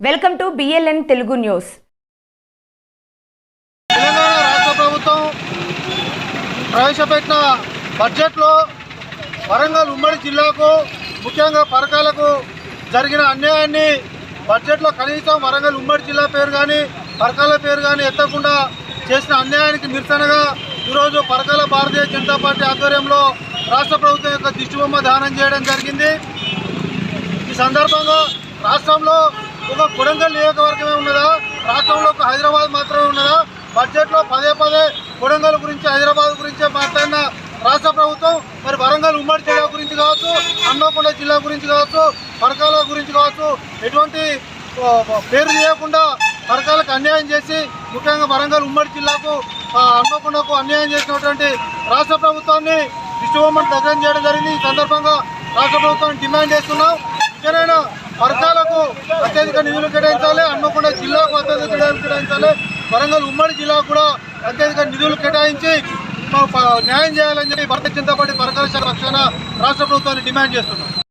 Welcome to B L N Telugu news Telangana రాష్ట్ర ప్రభుత్వం ప్రవేశపెట్టిన బడ్జెట్లో వరంగల్ ఉమ్మడి జిల్లాకు ముఖ్యంగా పరకాలకు జరిగిన అన్యాయాన్ని బడ్జెట్లో కనీసం వరంగల్ ఉమ్మడి జిల్లా పేరు కానీ పరకాల పేరు కానీ ఎత్తకుండా చేసిన అన్యాయానికి నిరసనగా ఈరోజు పరకాల భారతీయ జనతా పార్టీ ఆధ్వర్యంలో రాష్ట్ర ప్రభుత్వం యొక్క దిష్టిబొమ్మ దానం చేయడం జరిగింది. ఈ సందర్భంగా రాష్ట్రంలో ఒక కొడంగల్ నియోజకవర్గమే ఉన్నదా? రాష్ట్రంలో ఒక హైదరాబాద్ మాత్రమే ఉన్నదా? బడ్జెట్లో పదే పదే కొడంగల్ గురించి హైదరాబాద్ గురించే మాట్లాడిన రాష్ట్ర ప్రభుత్వం మరి వరంగల్ ఉమ్మడి జిల్లా గురించి కావచ్చు అన్నకొండ జిల్లా గురించి కావచ్చు పరకాల గురించి కావచ్చు ఎటువంటి పేరు చేయకుండా పరకాలకు అన్యాయం చేసి ముఖ్యంగా వరంగల్ ఉమ్మడి జిల్లాకు అన్నకొండకు అన్యాయం చేసినటువంటి రాష్ట్ర ప్రభుత్వాన్ని విశ్వమని దగ్గర చేయడం జరిగింది. ఈ సందర్భంగా రాష్ట్ర ప్రభుత్వాన్ని డిమాండ్ చేస్తున్నాం. ఇకనైనా పరకాల అత్యధిక నిధులు కేటాయించాలి హన్మకొండ జిల్లాకు అత్యధిక నిధులు కేటాయించాలి. వరంగల్ ఉమ్మడి జిల్లాకు కూడా అత్యధిక నిధులు కేటాయించి న్యాయం చేయాలని చెప్పి భారతీయ జనతా పార్టీ పరకాల శాఖ రాష్ట్ర ప్రభుత్వాన్ని డిమాండ్ చేస్తున్నాం.